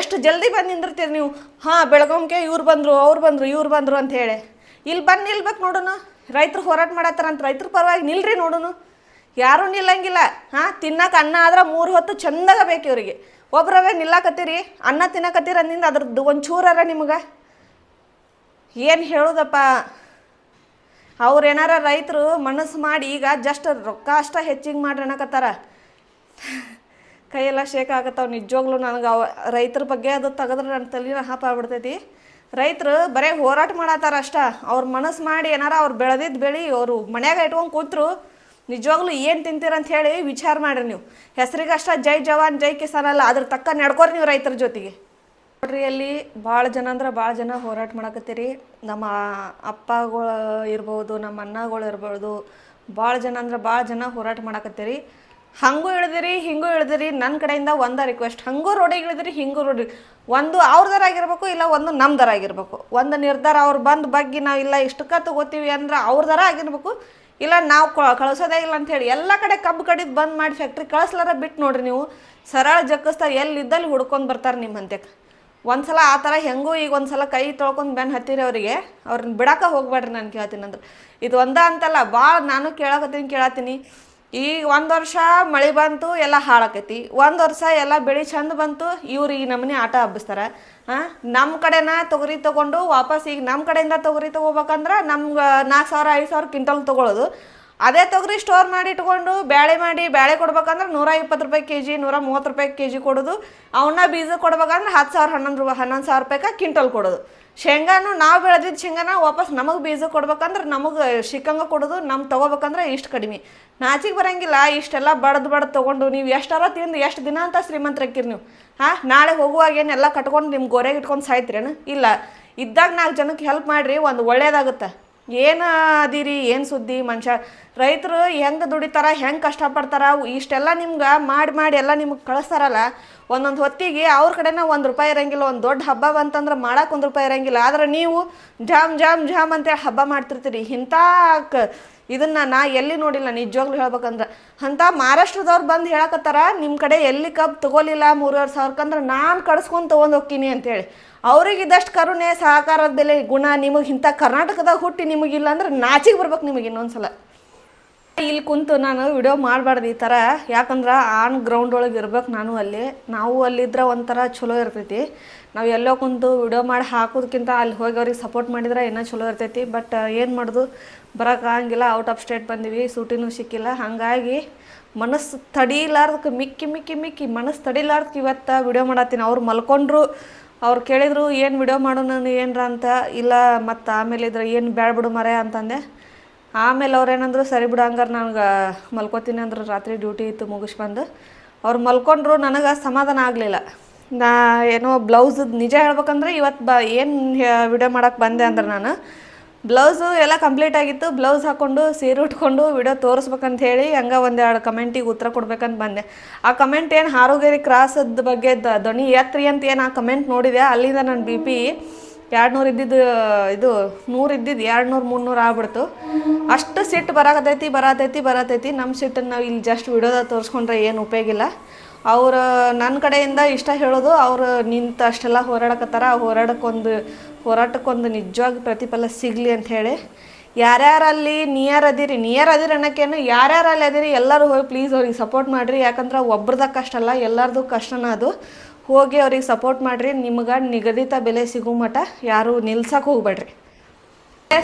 ಎಷ್ಟು ಜಲ್ದಿ ಬಂದು ನಿಂದಿರ್ತೀರಿ ನೀವು? ಹಾಂ ಬೆಳಗಾಂಗೆ ಇವ್ರು ಬಂದರು, ಅವ್ರು ಬಂದರು, ಇವ್ರು ಬಂದರು ಅಂತ ಹೇಳಿ. ಇಲ್ಲಿ ಬಂದು ನಿಲ್ಬೇಕು ನೋಡೋಣ ರೈತರು ಹೋರಾಟ ಮಾಡತ್ತಾರಂತ ರೈತರ ಪರವಾಗಿ ನಿಲ್ರಿ ನೋಡೋನು. ಯಾರೂ ನಿಲ್ಲಂಗಿಲ್ಲ. ಹಾಂ ತಿನ್ನಕ್ಕೆ ಅನ್ನ ಆದ್ರೆ ಮೂರು ಹೊತ್ತು ಚಂದಾಗ ಬೇಕು ಇವರಿಗೆ. ಒಬ್ರವೇ ನಿಲ್ಲಕತ್ತೀರಿ, ಅನ್ನ ತಿನ್ನಕತ್ತೀರಿ ಅಂದಿಂದ ಅದ್ರದ್ದು ಒಂದು ಚೂರರ ನಿಮ್ಗೆ. ಏನು ಹೇಳೋದಪ್ಪ? ಅವ್ರು ಏನಾರ ರೈತರು ಮನಸ್ಸು ಮಾಡಿ ಈಗ ಜಸ್ಟ್ ರೊಕ್ಕ ಅಷ್ಟ ಹೆಚ್ಚಿಗೆ ಮಾಡ್ರಿ ಅನ್ನಕತ್ತಾರ. ಕೈಯೆಲ್ಲ ಶೇಕ್ ಆಗತ್ತವ ನಿಜವಾಗ್ಲೂ ನನಗೆ ಅವ ರೈತರ ಬಗ್ಗೆ ಅದು ತೆಗೆದ್ರೆ ನನ್ನ ತಲೆನ ಹಾಪ ಆಗ್ಬಿಡ್ತೈತಿ. ರೈತರು ಬರೇ ಹೋರಾಟ ಮಾಡತ್ತಾರ ಅಷ್ಟ. ಅವ್ರ ಮನಸ್ಸು ಮಾಡಿ ಏನಾರ ಅವ್ರು ಬೆಳೆದಿದ್ದ ಬೆಳಿ ಅವರು ಮನ್ಯಾಗ ಇಟ್ಕೊಂಡು ಕೂತ್ರು, ನಿಜವಾಗ್ಲೂ ಏನು ತಿಂತೀರಂತ ಹೇಳಿ ವಿಚಾರ ಮಾಡ್ರಿ ನೀವು. ಹೆಸರಿಗೆ ಅಷ್ಟ ಜೈ ಜವಾನ್, ಜೈ ಕಿಸಾನ್ ಅಲ್ಲ, ಅದ್ರ ತಕ್ಕ ನಡ್ಕೋರಿ ನೀವು ರೈತರ ಜೊತೆಗೆ. ನೋಡ್ರಿಯಲ್ಲಿ ಭಾಳ ಜನ ಅಂದ್ರೆ ಭಾಳ ಜನ ಹೋರಾಟ ಮಾಡಕತ್ತೀರಿ. ನಮ್ಮ ಅಪ್ಪಗಳು ಇರ್ಬೋದು, ನಮ್ಮ ಅಣ್ಣಗಳು ಇರ್ಬೋದು, ಭಾಳ ಜನ ಅಂದ್ರೆ ಭಾಳ ಜನ ಹೋರಾಟ ಮಾಡಕತ್ತೀರಿ. ಹಂಗೂ ಇಳಿದಿರಿ, ಹಿಂಗೂ ಇಳಿದಿರಿ ನನ್ನ ಕಡೆಯಿಂದ ಒಂದ ರಿಕ್ವೆಸ್ಟ್ ಹಂಗೂ ರೋಡಿಗೆ ಇಳಿದಿರಿ, ಹಿಂಗೂ ರೋಡಿ ಒಂದು ಅವ್ರದರ ಆಗಿರ್ಬೇಕು, ಇಲ್ಲ ಒಂದು ನಮ್ದರ ಆಗಿರ್ಬೇಕು. ಒಂದು ನಿರ್ಧಾರ ಅವ್ರು ಬಂದು ಬಗ್ಗೆ ನಾವು ಇಲ್ಲ, ಇಷ್ಟಕ್ಕ ತಗೋತೀವಿ ಅಂದ್ರೆ ಅವ್ರದರ ಆಗಿರ್ಬೇಕು, ಇಲ್ಲ ನಾವು ಕಳಿಸೋದೇ ಇಲ್ಲ ಅಂತ ಹೇಳಿ. ಎಲ್ಲ ಕಡೆ ಕಬ್ಬು ಕಡಿದು ಬಂದ್ ಮಾಡಿ ಫ್ಯಾಕ್ಟ್ರಿ ಕಳಿಸ್ಲಾರ ಬಿಟ್ಟು ನೋಡ್ರಿ ನೀವು. ಸರಳ ಜಕ್ಕಸ್ತಾ ಎಲ್ಲಿದ್ದಲ್ಲಿ ಹುಡ್ಕೊಂಡು ಬರ್ತಾರೆ ನಿಮ್ಮ ಹಂತ್ಯಕ್ಕೆ ಒಂದ್ಸಲ ಆ ಥರ ಹೆಂಗೂ ಈಗ ಒಂದ್ಸಲ ಕೈ ತೊಳ್ಕೊಂಡು ಬೆನ್ ಹತ್ತಿರಿ ಅವರಿಗೆ ಅವ್ರನ್ನ ಬಿಡಕ್ಕೆ ಹೋಗ್ಬೇಡ್ರಿ ನಾನು ಕೇಳ್ತೀನಿ ಅಂದ್ರೆ. ಇದು ಒಂದ ಅಂತಲ್ಲ ಭಾಳ ನಾನು ಕೇಳಕತ್ತೀನಿ ಕೇಳತ್ತೀನಿ ಈಗ ಒಂದು ವರ್ಷ ಮಳೆ ಬಂತು, ಎಲ್ಲ ಹಾಳಾಕೈತಿ. ಒಂದು ವರ್ಷ ಎಲ್ಲ ಬೆಳೆ ಚಂದ ಬಂತು, ಇವ್ರು ಈ ನಮ್ಮನೆ ಆಟ ಹಬ್ಬಿಸ್ತಾರೆ. ಹಾಂ ನಮ್ಮ ಕಡೆನ ತೊಗರಿ ತೊಗೊಂಡು ವಾಪಸ್ ಈಗ ನಮ್ಮ ಕಡೆಯಿಂದ ತೊಗರಿ ತೊಗೋಬೇಕಂದ್ರೆ ನಮ್ಗೆ ನಾಲ್ಕು ಸಾವಿರ, ಐದು ಸಾವಿರ ಕ್ವಿಂಟಲ್ ತೊಗೊಳೋದು. ಅದೇ ತೊಗರಿ ಸ್ಟೋರ್ ಮಾಡಿ ಇಟ್ಕೊಂಡು ಬ್ಯಾಳೆ ಮಾಡಿ ಬ್ಯಾಳೆ ಕೊಡ್ಬೇಕಂದ್ರೆ ನೂರ ಇಪ್ಪತ್ತು ರೂಪಾಯಿ ಕೆ ಜಿ ನೂರ ಮೂವತ್ತು ರೂಪಾಯಿ ಕೆ ಜಿ ಕೊಡೋದು. ಅವನ್ನ ಬೀಜ ಕೊಡ್ಬೇಕಂದ್ರೆ ಹತ್ತು ಸಾವಿರ, ಹನ್ನೊಂದು ರೂಪಾಯಿ ಹನ್ನೊಂದು ಸಾವಿರ ರೂಪಾಯಿಗೆ ಕ್ವಿಂಟಲ್ ಕೊಡೋದು. ಶೇಂಗಾನು ನಾವು ಬೆಳೆದಿದ್ದ ಶೇಂಗಾನ ವಾಪಸ್ ನಮಗೆ ಬೀಜ ಕೊಡ್ಬೇಕಂದ್ರೆ ನಮಗೆ ಸಿಕ್ಕಂಗೆ ಕೊಡೋದು ನಮ್ಮ ತೊಗೋಬೇಕಂದ್ರೆ ಇಷ್ಟು ಕಡಿಮೆ. ನಾಚಿಗೆ ಬರೋಂಗಿಲ್ಲ, ಇಷ್ಟೆಲ್ಲ ಬಡ್ದು ಬಡ್ದು ತೊಗೊಂಡು ನೀವು ಎಷ್ಟಾರ ತಿಂದು ಎಷ್ಟು ದಿನ ಅಂತ ಶ್ರೀಮಂತರಕ್ಕಿರಿ ನೀವು. ಹಾಂ, ನಾಳೆ ಹೋಗುವಾಗ ಏನೆಲ್ಲ ಕಟ್ಕೊಂಡು ನಿಮ್ಮ ಗೋರೆಗೆ ಇಟ್ಕೊಂಡು ಸಾಯ್ತಿರೇನು? ಇಲ್ಲ, ಇದ್ದಾಗ ನಾಲ್ಕು ಜನಕ್ಕೆ ಹೆಲ್ಪ್ ಮಾಡಿರಿ, ಒಂದು ಒಳ್ಳೇದಾಗುತ್ತೆ. ಏನು ಅದೀರಿ, ಏನು ಸುದ್ದಿ ಮನುಷ್ಯ? ರೈತರು ಹೆಂಗೆ ದುಡಿತಾರ, ಹೆಂಗೆ ಕಷ್ಟಪಡ್ತಾರ, ಇಷ್ಟೆಲ್ಲ ನಿಮ್ಗೆ ಮಾಡಿ ಮಾಡಿ ಎಲ್ಲ ನಿಮ್ಗೆ ಕಳಿಸ್ತಾರಲ್ಲ, ಒಂದೊಂದು ಹೊತ್ತಿಗೆ ಅವ್ರ ಕಡೆನ ಒಂದು ರೂಪಾಯಿ ಇರಂಗಿಲ್ಲ, ಒಂದು ದೊಡ್ಡ ಹಬ್ಬ ಬಂತಂದ್ರೆ ಮಾಡಕ್ಕೆ ಒಂದು ರೂಪಾಯಿ ಇರಂಗಿಲ್ಲ. ಆದ್ರೆ ನೀವು ಜಾಮ್ ಜಾಮ್ ಜಾಮ್ ಅಂತೇಳಿ ಹಬ್ಬ ಮಾಡ್ತಿರ್ತೀರಿ. ಇಂಥ ಇದನ್ನ ನಾ ಎಲ್ಲಿ ನೋಡಿಲ್ಲ, ನಿಜವಾಗ್ಲೂ ಹೇಳ್ಬೇಕಂದ್ರೆ. ಅಂಥ ಮಹಾರಾಷ್ಟ್ರದವ್ರು ಬಂದು ಹೇಳಕತ್ತಾರ ನಿಮ್ಮ ಕಡೆ ಎಲ್ಲಿ ಕಬ್ ತಗೋಲಿಲ್ಲ ಮೂರುವರೆ ಸಾವಿರಕ್ಕಂದ್ರೆ ನಾನು ಕಡಿಸ್ಕೊಂಡು ತೊಗೊಂಡು ಹೋಗ್ತೀನಿ ಅಂತೇಳಿ. ಅವ್ರಿಗೆ ಇದ್ದಷ್ಟು ಕರುಣೆ, ಸಹಕಾರದ ಬೆಲೆ, ಗುಣ ನಿಮಗೆ ಇಂಥ ಕರ್ನಾಟಕದಾಗ ಹುಟ್ಟಿ ನಿಮಗಿಲ್ಲ ಅಂದ್ರೆ ನಾಚಿಗೆ ಬರ್ಬೇಕು ನಿಮಗೆ ಇನ್ನೊಂದ್ಸಲ. ಇಲ್ಲಿ ಕುಂತು ನಾನು ವಿಡಿಯೋ ಮಾಡಬಾರ್ದು ಈ ಥರ. ಯಾಕಂದ್ರೆ ಆನ್ ಗ್ರೌಂಡ್ ಒಳಗೆ ಇರ್ಬೇಕು ನಾನು ಅಲ್ಲಿ. ನಾವು ಅಲ್ಲಿದ್ರೆ ಒಂಥರ ಚಲೋ ಇರ್ತೈತಿ. ನಾವು ಎಲ್ಲೋ ಕುಂತು ವಿಡಿಯೋ ಮಾಡಿ ಹಾಕೋದಕ್ಕಿಂತ ಅಲ್ಲಿ ಹೋಗಿ ಅವ್ರಿಗೆ ಸಪೋರ್ಟ್ ಮಾಡಿದ್ರೆ ಇನ್ನೂ ಚಲೋ ಇರ್ತೈತಿ. ಬಟ್ ಏನು ಮಾಡೋದು? ಬರೋಕ್ಕಾಗಿಲ್ಲ ಔಟ್ ಆಫ್ ಸ್ಟೇಟ್ ಬಂದೀವಿ. ಸೂಟಿನೂ ಸಿಕ್ಕಿಲ್ಲ. ಹಾಗಾಗಿ ಮನಸ್ಸು ತಡಿಲಾರ್ದಕ್ಕೆ ಮಿಕ್ಕಿ ಮಿಕ್ಕಿ ಮಿಕ್ಕಿ ಮನಸ್ಸು ತಡಿಲಾರ್ದಕ್ಕೆ ಇವತ್ತು ವಿಡಿಯೋ ಮಾಡತ್ತೀನಿ. ಅವ್ರು ಮಲ್ಕೊಂಡ್ರು ಅವ್ರು ಕೇಳಿದ್ರು, ಏನು ವಿಡಿಯೋ ಮಾಡೋಣ ಏನರ ಅಂತ? ಇಲ್ಲ, ಮತ್ತು ಆಮೇಲೆ ಇದ್ರೆ ಏನು ಬ್ಯಾಡ ಬಿಡು ಮರೆ ಅಂತಂದೆ. ಆಮೇಲೆ ಅವ್ರು ಏನಂದ್ರು, ಸರಿ ಬಿಡು, ಹಂಗಾರೆ ನನಗೆ ಮಲ್ಕೋತೀನಿ ಅಂದ್ರೆ ರಾತ್ರಿ ಡ್ಯೂಟಿ ಇತ್ತು ಮುಗಿಸ್ ಬಂದು. ಅವ್ರು ಮಲ್ಕೊಂಡ್ರು, ನನಗೆ ಸಮಾಧಾನ ಆಗಲಿಲ್ಲ. ನಾ ಏನೋ ಬ್ಲೌಸದ್ದು ನಿಜ ಹೇಳ್ಬೇಕಂದ್ರೆ ಇವತ್ತು ಬ, ಏನು ವಿಡಿಯೋ ಮಾಡೋಕ್ಕೆ ಬಂದೆ ಅಂದ್ರೆ ನಾನು. ಬ್ಲೌಸು ಎಲ್ಲ ಕಂಪ್ಲೀಟ್ ಆಗಿತ್ತು. ಬ್ಲೌಸ್ ಹಾಕ್ಕೊಂಡು ಸೀರೆ ಉಟ್ಕೊಂಡು ವಿಡಿಯೋ ತೋರಿಸ್ಬೇಕಂತ ಹೇಳಿ ಹಂಗೆ ಒಂದೆರಡು ಕಮೆಂಟಿಗೆ ಉತ್ತರ ಕೊಡ್ಬೇಕಂತ ಬಂದೆ. ಆ ಕಮೆಂಟ್ ಏನು ಹಾರುಗೇರಿ ಕ್ರಾಸದ ಬಗ್ಗೆ ಧ್ವನಿ ಎತ್ರಿ ಅಂತ ಏನು ಆ ಕಮೆಂಟ್ ನೋಡಿದೆ. ಅಲ್ಲಿಂದ ನನ್ನ ಬಿ ಪಿ ಎರಡು ನೂರು ಇದ್ದಿದ್ದು, ಇದು ನೂರು ಇದ್ದಿದ್ದು ಎರಡು ನೂರು ಮುನ್ನೂರು ಆಗ್ಬಿಡ್ತು. ಅಷ್ಟು ಸಿಟ್ಟು ಬರಾಕತೈತಿ ಬರತೈತಿ ಬರತೈತಿ. ನಮ್ಮ ಸಿಟ್ಟನ್ನು ನಾವು ಇಲ್ಲಿ ಜಸ್ಟ್ ವಿಡಿಯೋದಾಗ ತೋರಿಸ್ಕೊಂಡ್ರೆ ಏನು ಉಪಯೋಗಿಲ್ಲ ಅವರು ನನ್ನ ಕಡೆಯಿಂದ ಇಷ್ಟ ಹೇಳೋದು ಅವರು ನಿಂತು ಅಷ್ಟೆಲ್ಲ ಹೋರಾಡಕತ್ತಾರ. ಹೋರಾಡಕ್ಕೊಂದು ಹೋರಾಟಕ್ಕೊಂದು ನಿಜವಾಗಿ ಪ್ರತಿಫಲ ಸಿಗಲಿ ಅಂತ ಹೇಳಿ, ಯಾರ್ಯಾರಲ್ಲಿ ನಿಯರ್ ಅದಿರಿ ನಿಯರ್ ಅದಿರಿ ಅನ್ನೋಕ್ಕೇನು ಯಾರ್ಯಾರಲ್ಲಿ ಅದಿರಿ ಎಲ್ಲರೂ ಹೋಗಿ ಪ್ಲೀಸ್ ಅವ್ರಿಗೆ ಸಪೋರ್ಟ್ ಮಾಡಿರಿ. ಯಾಕಂದ್ರೆ ಒಬ್ರದ ಕಷ್ಟ ಅಲ್ಲ, ಎಲ್ಲರದು ಕಷ್ಟನ ಅದು. ಹೋಗಿ ಅವ್ರಿಗೆ ಸಪೋರ್ಟ್ ಮಾಡಿರಿ, ನಿಮ್ಗೆ ನಿಗದಿತ ಬೆಲೆ ಸಿಗೋ ಮಟ ಯಾರು ನಿಲ್ಸಕ್ಕೆ ಹೋಗ್ಬೇಡ್ರಿ.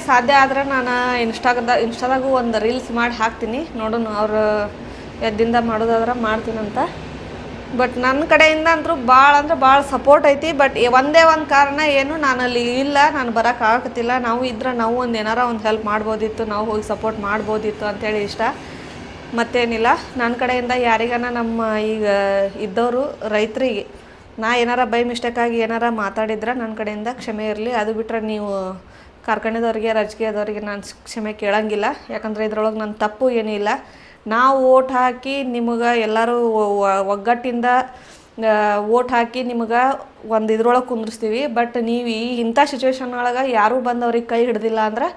ಸಾಧ್ಯ ಆದ್ರೆ ನಾನು ಇನ್ಸ್ಟಾಗದ ಇನ್ಸ್ಟಾದಾಗೂ ಒಂದು ರೀಲ್ಸ್ ಮಾಡಿ ಹಾಕ್ತೀನಿ. ನೋಡೋಣ ಅವ್ರು ಎದ್ದಿಂದ ಮಾಡೋದಾದ್ರೆ ಮಾಡ್ತೀನಂತ. ಬಟ್ ನನ್ನ ಕಡೆಯಿಂದ ಅಂತೂ ಭಾಳ ಅಂದ್ರೆ ಭಾಳ ಸಪೋರ್ಟ್ ಐತಿ. ಬಟ್ ಒಂದೇ ಒಂದು ಕಾರಣ ಏನು ನಾನು ಅಲ್ಲಿ ಇಲ್ಲ, ನಾನು ಬರೋಕೆ ಆಗತ್ತಿಲ್ಲ. ನಾವು ಇದ್ರೆ ನಾವು ಒಂದು ಏನಾರ ಒಂದು ಹೆಲ್ಪ್ ಮಾಡ್ಬೋದಿತ್ತು, ನಾವು ಹೋಗಿ ಸಪೋರ್ಟ್ ಮಾಡ್ಬೋದಿತ್ತು ಅಂತೇಳಿ ಇಷ್ಟ. ಮತ್ತೇನಿಲ್ಲ ನನ್ನ ಕಡೆಯಿಂದ ಯಾರಿಗಾನ ನಮ್ಮ ಈಗ ಇದ್ದವರು, ರೈತರಿಗೆ ನಾ ಏನಾರ ಬೈ ಮಿಸ್ಟೇಕಾಗಿ ಏನಾರ ಮಾತಾಡಿದ್ರೆ ನನ್ನ ಕಡೆಯಿಂದ ಕ್ಷಮೆ ಇರಲಿ. ಅದು ಬಿಟ್ಟರೆ ನೀವು ಕಾರ್ಖಾನೆದವ್ರಿಗೆ, ರಾಜಕೀಯದವ್ರಿಗೆ ನಾನು ಕ್ಷಮೆ ಕೇಳಂಗಿಲ್ಲ. ಯಾಕಂದರೆ ಇದ್ರೊಳಗೆ ನನ್ನ ತಪ್ಪು ಏನೂ ಇಲ್ಲ ನಾವು ಓಟ್ ಹಾಕಿ ನಿಮಗೆ ಎಲ್ಲರೂ ಒಗ್ಗಟ್ಟಿಂದ ಓಟ್ ಹಾಕಿ ನಿಮಗೆ ಒಂದು ಇದ್ರೊಳಗೆ ಕುಂದ್ರಿಸ್ತೀವಿ. ಬಟ್ ನೀವು ಈ ಇಂಥ ಸಿಚುವೇಶನ್ ಒಳಗೆ ಯಾರೂ ಬಂದು ಅವ್ರಿಗೆ ಕೈ ಹಿಡ್ದಿಲ್ಲ ಅಂದ್ರೆ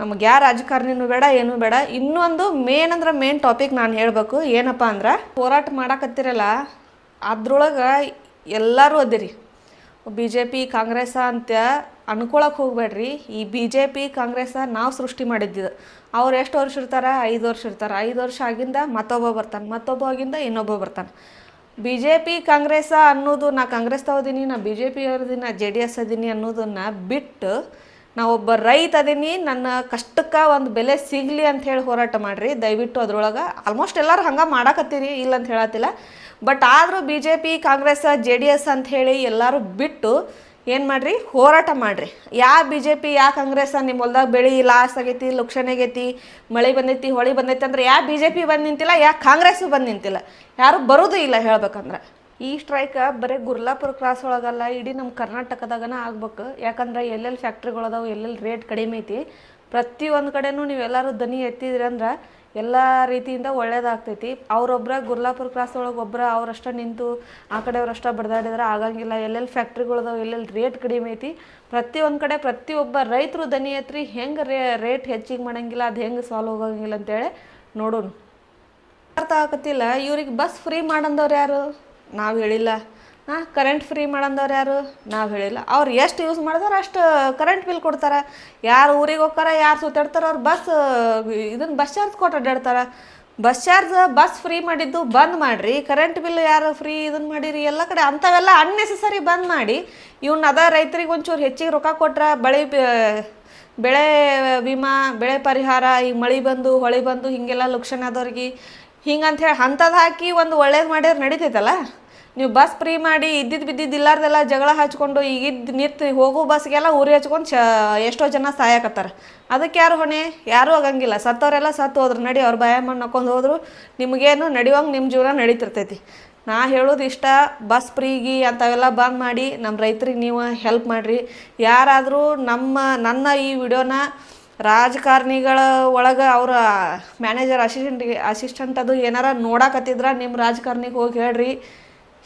ನಮ್ಗೆ ಯಾರು ರಾಜಕಾರಣಿನೂ ಬೇಡ, ಏನೂ ಬೇಡ. ಇನ್ನೊಂದು ಮೇನ್ ಅಂದ್ರೆ ಮೇನ್ ಟಾಪಿಕ್ ನಾನು ಹೇಳಬೇಕು. ಏನಪ್ಪ ಅಂದ್ರೆ ಹೋರಾಟ ಮಾಡಾಕತ್ತಿರಲ್ಲ, ಅದ್ರೊಳಗೆ ಎಲ್ಲರೂ ಅದಿರಿ. ಬಿ ಜೆ ಪಿ ಕಾಂಗ್ರೆಸ್ ಅಂತ ಅನ್ಕೊಳಕ್ಕೆ ಹೋಗ್ಬೇಡ್ರಿ. ಈ ಬಿ ಜೆ ಪಿ ಕಾಂಗ್ರೆಸ್ ನಾವು ಸೃಷ್ಟಿ ಮಾಡಿದ್ದು ಅವ್ರು ಎಷ್ಟು ವರ್ಷ ಇರ್ತಾರೆ? ಐದು ವರ್ಷ ಇರ್ತಾರೆ. ಐದು ವರ್ಷ ಆಗಿಂದ ಮತ್ತೊಬ್ಬ ಬರ್ತಾನೆ. ಮತ್ತೊಬ್ಬ ಆಗಿಂದ ಇನ್ನೊಬ್ಬ ಬರ್ತಾನೆ. ಬಿ ಜೆ ಪಿ ಕಾಂಗ್ರೆಸ್ ಅನ್ನೋದು ನಾ ಕಾಂಗ್ರೆಸ್ ತಗೋದೀನಿ ನಾ ಬಿ ಜೆ ಪಿ ಅವ್ರದೀನಿ ನಾ ಜೆ ಡಿ ಎಸ್ ಅದೀನಿ ಅನ್ನೋದನ್ನ ಬಿಟ್ಟು ನಾ ಒಬ್ಬ ರೈತ ಅದೀನಿ ನನ್ನ ಕಷ್ಟಕ್ಕೆ ಒಂದು ಬೆಲೆ ಸಿಗಲಿ ಅಂತ ಹೇಳಿ ಹೋರಾಟ ಮಾಡಿರಿ. ದಯವಿಟ್ಟು ಅದ್ರೊಳಗೆ ಆಲ್ಮೋಸ್ಟ್ ಎಲ್ಲರೂ ಹಂಗೆ ಮಾಡಾಕತ್ತೀರಿ, ಇಲ್ಲ ಅಂತ ಹೇಳತ್ತಿಲ್ಲ. ಬಟ್ ಆದರೂ B J P Congress J D S ಅಂತ ಹೇಳಿ ಎಲ್ಲರೂ ಬಿಟ್ಟು ಏನು ಮಾಡ್ರಿ? ಹೋರಾಟ ಮಾಡ್ರಿ. ಯಾ ಬಿ ಜೆ ಪಿ ಯಾ ಕಾಂಗ್ರೆಸ್ ನಿಮ್ಮ ಹೊಲ್ದಾಗ ಬೆಳಿ ಲಾಸ್ ಆಗೈತಿ ಲುಕ್ಷಣೆಗೈತಿ ಮಳೆ ಬಂದೈತಿ, ಹೊಳಿ ಬಂದೈತಿ ಅಂದ್ರೆ ಯಾ ಬಿ ಜೆ ಪಿ ಬಂದು ನಿಂತಿಲ್ಲ, ಯಾ ಕಾಂಗ್ರೆಸ್ಸು ಬಂದು ನಿಂತಿಲ್ಲ. ಯಾರು ಬರೋದು ಇಲ್ಲ ಹೇಳ್ಬೇಕಂದ್ರೆ. ಈ ಸ್ಟ್ರೈಕ್ ಬರೀ ಗುರ್ಲಾಪುರ ಕ್ರಾಸ್ ಒಳಗಲ್ಲ, ಇಡೀ ನಮ್ಮ ಕರ್ನಾಟಕದಾಗನ ಆಗ್ಬೇಕು. ಯಾಕಂದ್ರೆ ಎಲ್ಲೆಲ್ಲಿ ಫ್ಯಾಕ್ಟ್ರಿಗಳದಾವು ಎಲ್ಲೆಲ್ಲಿ ರೇಟ್ ಕಡಿಮೆ ಐತಿ, ಪ್ರತಿಯೊಂದು ಕಡೆನೂ ನೀವೆಲ್ಲರೂ ದನಿ ಎತ್ತಿದ್ರಿ ಅಂದ್ರೆ ಎಲ್ಲ ರೀತಿಯಿಂದ ಒಳ್ಳೇದಾಗ್ತೈತಿ. ಅವ್ರೊಬ್ರ ಗುರ್ಲಾಪುರ ಕ್ರಾಸ್ ಒಳಗೆ ಒಬ್ಬರ ಅವರಷ್ಟ ನಿಂತು ಆ ಕಡೆ ಅವರಷ್ಟ ಬಡ್ದಾಡಿದ್ರೆ, ಆಗಂಗಿಲ್ಲ. ಎಲ್ಲೆಲ್ಲಿ ಫ್ಯಾಕ್ಟ್ರಿಗಳದಾವೆ ಎಲ್ಲೆಲ್ಲಿ ರೇಟ್ ಕಡಿಮೆ ಐತಿ. ಪ್ರತಿಯೊಂದು ಕಡೆ ಪ್ರತಿಯೊಬ್ಬ ರೈತರು ದನಿ ಐತ್ರಿ ಹೆಂಗೆ ರೇ ರೇಟ್ ಹೆಚ್ಚಿಗೆ ಮಾಡಂಗಿಲ್ಲ, ಅದು ಹೆಂಗೆ ಸಾಲ್ವ್ ಹೋಗಂಗಿಲ್ಲ ಅಂತೇಳಿ ನೋಡೋಣ. ಅರ್ಥ ಆಗತ್ತಿಲ್ಲ. ಇವ್ರಿಗೆ ಬಸ್ ಫ್ರೀ ಮಾಡಂದವ್ರು ಯಾರು? ನಾವು ಹೇಳಿಲ್ಲ. ಹಾಂ ಕರೆಂಟ್ ಫ್ರೀ ಮಾಡಂದವ್ರು ಯಾರು? ನಾವು ಹೇಳಿಲ್ಲ. ಅವ್ರು ಎಷ್ಟು ಯೂಸ್ ಮಾಡಿದಾರೆ ಅಷ್ಟು ಕರೆಂಟ್ ಬಿಲ್ ಕೊಡ್ತಾರೆ. ಯಾರು ಊರಿಗೆ ಹೋಗ್ತಾರ, ಯಾರು ಸುತ್ತಾಡ್ತಾರೆ ಅವ್ರು ಬಸ್ ಇದನ್ನ ಬಸ್ ಚಾರ್ಜ್ ಕೊಟ್ಟು ಅಡ್ಡಾಡ್ತಾರೆ. ಬಸ್ ಚಾರ್ಜ್ ಬಸ್ ಫ್ರೀ ಮಾಡಿದ್ದು ಬಂದ್ ಮಾಡಿರಿ. ಕರೆಂಟ್ ಬಿಲ್ ಯಾರು ಫ್ರೀ ಇದನ್ನು ಮಾಡಿರಿ? ಎಲ್ಲ ಕಡೆ ಅಂಥವೆಲ್ಲ ಅನ್ನೆಸೆಸರಿ ಬಂದ್ ಮಾಡಿ ಇವ್ನ ಅದ ರೈತರಿಗೆ ಒಂಚೂರು ಹೆಚ್ಚಿಗೆ ರೊಕ್ಕ ಕೊಟ್ರೆ ಬಳಿ ಬೆಳೆ ವಿಮಾ, ಬೆಳೆ ಪರಿಹಾರ ಈಗ ಮಳೆ ಬಂದು, ಹೊಳೆ ಬಂದು ಹೀಗೆಲ್ಲ ಲುಕ್ಷಣ ಆದವ್ರಿಗೆ ಹಿಂಗಂತ ಹೇಳಿ ಅಂಥದ್ದು ಹಾಕಿ ಒಂದು ಒಳ್ಳೇದು ಮಾಡಿದ್ರೆ ನಡೀತೈತಲ್ಲ? ನೀವು ಬಸ್ ಫ್ರೀ ಮಾಡಿ ಇದ್ದಿದ್ದು ಬಿದ್ದಿದ್ದು ಇಲ್ಲಾರ್ದೆಲ್ಲ ಜಗಳ ಹಚ್ಕೊಂಡು ಈಗಿದ್ದು ನಿಂತು ಹೋಗೋ ಬಸ್ಗೆಲ್ಲ ಉರಿ ಹಚ್ಕೊಂಡು ಚ, ಎಷ್ಟೋ ಜನ ಸಾಯಕತ್ತಾರ. ಅದಕ್ಕೆ ಯಾರು ಹೊಣೆ? ಯಾರೂ ಆಗಂಗಿಲ್ಲ. ಸತ್ತವರೆಲ್ಲ ಸತ್ತು ಹೋದ್ರು. ನಡಿ ಅವ್ರು ಭಯ ಮಾಡಿ ನಕ್ಕೊಂಡು ಹೋದ್ರು. ನಿಮಗೇನು ನಡೆಯುವಂಗೆ ನಿಮ್ಮ ಜೀವನ ನಡೀತಿರ್ತೈತಿ. ನಾ ಹೇಳೋದು ಇಷ್ಟ. ಬಸ್ ಫ್ರೀಗಿ ಅಂಥವೆಲ್ಲ ಬಂದ್ ಮಾಡಿ ನಮ್ಮ ರೈತರಿಗೆ ನೀವು ಹೆಲ್ಪ್ ಮಾಡಿರಿ. ಯಾರಾದರೂ ನಮ್ಮ, ನನ್ನ ಈ ವಿಡಿಯೋನ ರಾಜಕಾರಣಿಗಳ ಒಳಗೆ ಅವರ ಮ್ಯಾನೇಜರ್, ಅಸಿಸ್ಟೆಂಟ್ಗೆ, ಅಸಿಸ್ಟೆಂಟ್ ಅದು ಏನಾರ ನೋಡಕತ್ತಿದ್ರೆ ನಿಮ್ಮ ರಾಜಕಾರಣಿಗೆ ಹೋಗಿ ಹೇಳ್ರಿ.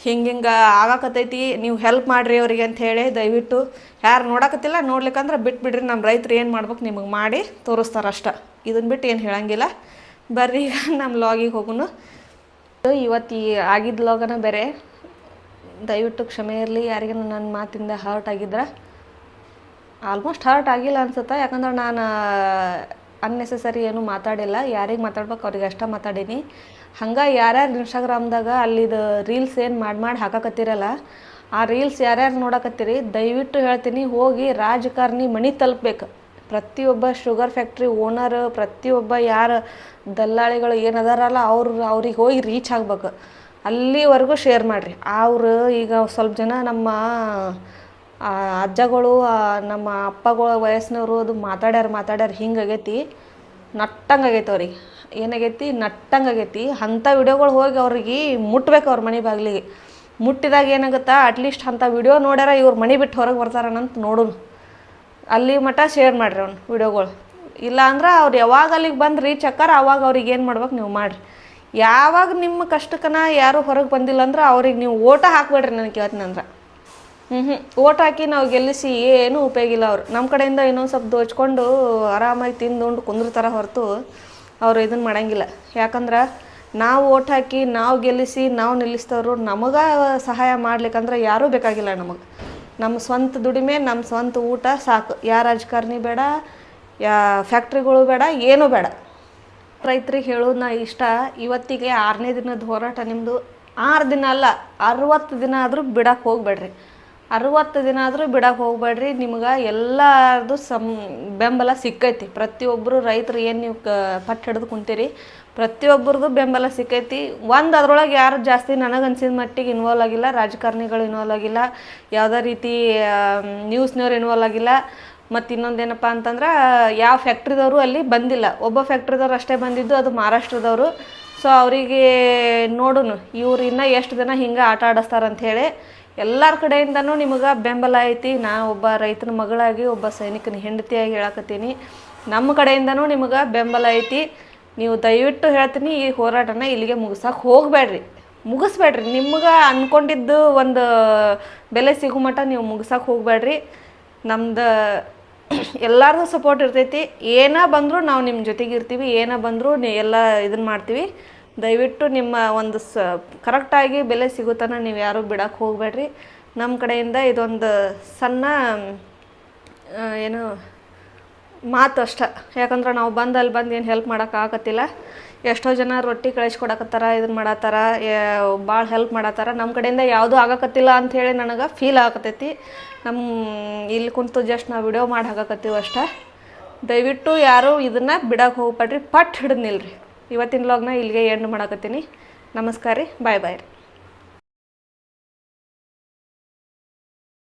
ಹಿಂಗೆ ಹಿಂಗೆ ಆಗಾಕತ್ತೈತಿ, ನೀವು ಹೆಲ್ಪ್ ಮಾಡಿರಿ ಅವರಿಗೆ ಅಂತ ಹೇಳಿ ದಯವಿಟ್ಟು ಯಾರು ನೋಡಕತ್ತಿಲ್ಲ ನೋಡ್ಲಿಕ್ಕಂದ್ರೆ ಬಿಟ್ಬಿಡ್ರಿ ನಮ್ಮ ರೈತರು ಏನು ಮಾಡ್ಬೇಕು ನಿಮಗೆ ಮಾಡಿ ತೋರಿಸ್ತಾರೆ ಅಷ್ಟ. ಇದನ್ನು ಬಿಟ್ಟು ಏನು ಹೇಳಂಗಿಲ್ಲ. ಬರ್ರಿ ಈಗ ನಮ್ಮ ಲಾಗಿಗೆ ಹೋಗುನು. ಇವತ್ತು ಈ ಆಗಿದ್ದ ಲಾಗನ ಬೇರೆ, ದಯವಿಟ್ಟು ಕ್ಷಮೆ ಇರಲಿ ಯಾರಿಗೂ ನನ್ನ ಮಾತಿಂದ ಹರ್ಟ್ ಆಗಿದ್ರೆ. ಆಲ್ಮೋಸ್ಟ್ ಹರ್ಟ್ ಆಗಿಲ್ಲ ಅನ್ಸುತ್ತೆ, ಯಾಕಂದ್ರೆ ನಾನು ಅನ್ನೆಸೆಸರಿ ಏನು ಮಾತಾಡಿಲ್ಲ. ಯಾರಿಗೆ ಮಾತಾಡ್ಬೇಕು ಅವ್ರಿಗೆ ಅಷ್ಟೇ ಮಾತಾಡೀನಿ. ಹಂಗೆ ಯಾರ್ಯಾರು ಇನ್ಸ್ಟಾಗ್ರಾಮ್ದಾಗ ಅಲ್ಲಿದು ರೀಲ್ಸ್ ಏನು ಮಾಡಿ ಮಾಡಿ ಹಾಕಕತ್ತಿರಲ್ಲ, ಆ ರೀಲ್ಸ್ ಯಾರ್ಯಾರು ನೋಡಕತ್ತೀರಿ, ದಯವಿಟ್ಟು ಹೇಳ್ತೀನಿ, ಹೋಗಿ ರಾಜಕಾರಣಿ ಮನೆ ತಲುಪಬೇಕು. ಪ್ರತಿಯೊಬ್ಬ ಶುಗರ್ ಫ್ಯಾಕ್ಟ್ರಿ ಓನರ್, ಪ್ರತಿಯೊಬ್ಬ ಯಾರು ದಲ್ಲಾಳಿಗಳು ಏನದಾರಲ್ಲ, ಅವರು ಅವ್ರಿಗೆ ಹೋಗಿ ರೀಚ್ ಆಗ್ಬೇಕು. ಅಲ್ಲಿವರೆಗೂ ಶೇರ್ ಮಾಡಿರಿ. ಅವರು ಈಗ ಸ್ವಲ್ಪ ಜನ ನಮ್ಮ ಅಜ್ಜಗಳು ನಮ್ಮ ಅಪ್ಪಗಳ ವಯಸ್ಸಿನವರು ಅದು ಮಾತಾಡ್ಯಾರ ಮಾತಾಡ್ಯಾರ ಹಿಂಗಾಗೈತಿ ನಟ್ಟಂಗೆ ಅವ್ರಿಗೆ. ಏನಾಗೈತಿ, ನಟ್ಟಂಗಾಗೈತಿ. ಅಂಥ ವಿಡಿಯೋಗಳು ಹೋಗಿ ಅವ್ರಿಗೆ ಮುಟ್ಬೇಕು ಅವ್ರ ಮನೆ ಬಾಗಿಲಿಗೆ. ಮುಟ್ಟಿದಾಗ ಏನಾಗುತ್ತಾ ಅಟ್ಲೀಸ್ಟ್ ಅಂಥ ವಿಡಿಯೋ ನೋಡ್ಯಾರ, ಇವ್ರ ಮನೆ ಬಿಟ್ಟು ಹೊರಗೆ ಬರ್ತಾರನಂತ ನೋಡೋನು. ಅಲ್ಲಿ ಮಟ್ಟ ಶೇರ್ ಮಾಡಿರಿ ಅವ್ನು ವಿಡಿಯೋಗಳು. ಇಲ್ಲ ಅಂದ್ರೆ ಅವ್ರು ಯಾವಾಗ ಅಲ್ಲಿಗೆ ಬಂದು ರೀಚ್ ಹಾಕಾರ ಅವಾಗ ಅವ್ರಿಗೆ ಏನು ಮಾಡ್ಬೇಕು ನೀವು ಮಾಡಿರಿ. ಯಾವಾಗ ನಿಮ್ಮ ಕಷ್ಟಕನ ಯಾರು ಹೊರಗೆ ಬಂದಿಲ್ಲ ಅಂದ್ರೆ ಅವ್ರಿಗೆ ನೀವು ಓಟ ಹಾಕ್ಬೇಡ್ರಿ ನನಗೆ ಇವತ್ತಿನಂದ್ರೆ ಹ್ಞೂ ಹ್ಞೂ ಓಟ್ ಹಾಕಿ ನಾವು ಗೆಲ್ಲಿಸಿ ಏನೂ ಉಪಯೋಗಿಲ್ಲ ಅವರು. ನಮ್ಮ ಕಡೆಯಿಂದ ಇನ್ನೊಂದು ಸ್ವಲ್ಪ ದೋಚ್ಕೊಂಡು ಆರಾಮಾಗಿ ತಿಂದುಂಡು ಕುಂದಿರ್ತಾರ ಹೊರತು ಅವ್ರು ಇದನ್ನು ಮಾಡಂಗಿಲ್ಲ. ಯಾಕಂದ್ರೆ ನಾವು ಓಟ್ ಹಾಕಿ ನಾವು ಗೆಲ್ಲಿಸಿ ನಾವು ನಿಲ್ಲಿಸ್ತವ್ರು ನಮಗೆ ಸಹಾಯ ಮಾಡ್ಲಿಕ್ಕಂದ್ರೆ ಯಾರೂ ಬೇಕಾಗಿಲ್ಲ ನಮಗೆ. ನಮ್ಮ ಸ್ವಂತ ದುಡಿಮೆ ನಮ್ಮ ಸ್ವಂತ ಊಟ ಸಾಕು. ಯಾ ರಾಜಕಾರಣಿ ಬೇಡ, ಯಾ ಫ್ಯಾಕ್ಟ್ರಿಗಳು ಬೇಡ, ಏನೂ ಬೇಡ. ರೈತರಿಗೆ ಹೇಳೋದು ನಾ ಇಷ್ಟ. ಇವತ್ತಿಗೆ ಆರನೇ ದಿನದ ಹೋರಾಟ ನಿಮ್ಮದು ಆರು ದಿನ ಅಲ್ಲ, ಅರವತ್ತು ದಿನ ಆದರೂ ಬಿಡಕ್ಕೆ ಹೋಗ್ಬೇಡ್ರಿ. ಅರವತ್ತು ದಿನ ಆದರೂ ಬಿಡಕ್ಕೆ ಹೋಗಬೇಡ್ರಿ. ನಿಮ್ಗೆ ಎಲ್ಲರದು ಸಂ, ಬೆಂಬಲ ಸಿಕ್ಕೈತಿ. ಪ್ರತಿಯೊಬ್ಬರು ರೈತರು ಏನು ನೀವು ಕ ಪಟ್ಟು ಹಿಡಿದು ಕುಂತೀರಿ ಪ್ರತಿಯೊಬ್ಬರದು ಬೆಂಬಲ ಸಿಕ್ಕೈತಿ. ಒಂದು ಅದ್ರೊಳಗೆ ಯಾರು ಜಾಸ್ತಿ ನನಗೆ ಅನ್ಸಿದ ಮಟ್ಟಿಗೆ ಇನ್ವಾಲ್ವ್ ಆಗಿಲ್ಲ, ರಾಜಕಾರಣಿಗಳು ಇನ್ವಾಲ್ವ್ ಆಗಿಲ್ಲ, ಯಾವುದೇ ರೀತಿ ನ್ಯೂಸ್ನವ್ರು ಇನ್ವಾಲ್ವ್ ಆಗಿಲ್ಲ. ಮತ್ತು ಇನ್ನೊಂದೇನಪ್ಪ ಅಂತಂದ್ರೆ, ಯಾವ ಫ್ಯಾಕ್ಟ್ರಿದವರು ಅಲ್ಲಿ ಬಂದಿಲ್ಲ. ಒಬ್ಬ ಫ್ಯಾಕ್ಟ್ರಿದವ್ರು ಅಷ್ಟೇ ಬಂದಿದ್ದು, ಅದು ಮಹಾರಾಷ್ಟ್ರದವರು. ಸೊ ಅವರಿಗೆ ನೋಡೋಣ ಇವ್ರು ಇನ್ನೂ ಎಷ್ಟು ದಿನ ಹಿಂಗೆ ಆಟ ಆಡಿಸ್ತಾರಂತ ಹೇಳಿ. ಎಲ್ಲರ ಕಡೆಯಿಂದನೂ ನಿಮಗೆ ಬೆಂಬಲ ಐತಿ. ನಾ ಒಬ್ಬ ರೈತನ ಮಗಳಾಗಿ ಒಬ್ಬ ಸೈನಿಕನ ಹೆಂಡತಿಯಾಗಿ ಹೇಳಕತ್ತೀನಿ. ನಮ್ಮ ಕಡೆಯಿಂದನೂ ನಿಮಗೆ ಬೆಂಬಲ ಐತಿ. ನೀವು ದಯವಿಟ್ಟು ಹೇಳ್ತೀನಿ, ಈ ಹೋರಾಟನ ಇಲ್ಲಿಗೆ ಮುಗಿಸಕ್ಕೆ ಹೋಗಬೇಡ್ರಿ. ಮುಗಿಸ್ಬೇಡ್ರಿ. ನಿಮ್ಗೆ ಅಂದ್ಕೊಂಡಿದ್ದು ಒಂದು ಬೆಲೆ ಸಿಗೋ ಮಟ್ಟ ನೀವು ಮುಗಿಸಕ್ಕೆ ಹೋಗಬೇಡ್ರಿ. ನಮ್ದು ಎಲ್ಲರದು ಸಪೋರ್ಟ್ ಇರ್ತೈತಿ. ಏನೇ ಬಂದರೂ ನಾವು ನಿಮ್ಮ ಜೊತೆಗೆ ಇರ್ತೀವಿ. ಏನೇ ಬಂದರೂ ನೀ ಎಲ್ಲ ಇದನ್ನು ಮಾಡ್ತೀವಿ. ದಯವಿಟ್ಟು ನಿಮ್ಮ ಒಂದು ಸ, ಕರೆಕ್ಟಾಗಿ ಬೆಲೆ ಸಿಗುತ್ತಾನ ನೀವು ಯಾರೂ ಬಿಡಕ್ಕೆ ಹೋಗಬೇಡ್ರಿ. ನಮ್ಮ ಕಡೆಯಿಂದ ಇದೊಂದು ಸಣ್ಣ ಏನು ಮಾತು ಅಷ್ಟ. ಯಾಕಂದ್ರೆ ನಾವು ಬಂದು ಅಲ್ಲಿ ಬಂದು ಏನು ಹೆಲ್ಪ್ ಮಾಡೋಕ್ಕಾಗತ್ತಿಲ್ಲ ಎಷ್ಟೋ ಜನ ರೊಟ್ಟಿ ಕಳಿಸ್ಕೊಡಕತ್ತಾರ ಇದನ್ನ ಮಾಡತ್ತಾರ ಭಾಳ ಹೆಲ್ಪ್ ಮಾಡತ್ತಾರ. ನಮ್ಮ ಕಡೆಯಿಂದ ಯಾವುದೂ ಆಗಕತ್ತಿಲ್ಲ ಅಂಥೇಳಿ ನನಗೆ ಫೀಲ್ ಆಗಕತ್ತೈತಿ. ನಮ್ಮ ಇಲ್ಲಿ ಕುಂತು ಜಸ್ಟ್ ನಾವು ವಿಡಿಯೋ ಮಾಡಿ ಹಾಕಕತ್ತೀವಿ ಅಷ್ಟೇ. ದಯವಿಟ್ಟು ಯಾರು ಇದನ್ನು ಬಿಡಕ್ಕೆ ಹೋಗ್ಬೇಡ್ರಿ. ಪಟ್ ಹಿಡಿದು ನಿಲ್ರಿ. ಇವತ್ತಿನ ಲಾಗ್ನ ಇಲ್ಲಿಗೆ ಎಂಡ್ ಮಾಡಕತ್ತೀನಿ. ನಮಸ್ಕಾರ ರೀ. ಬಾಯ್ ಬಾಯ್ ರೀ.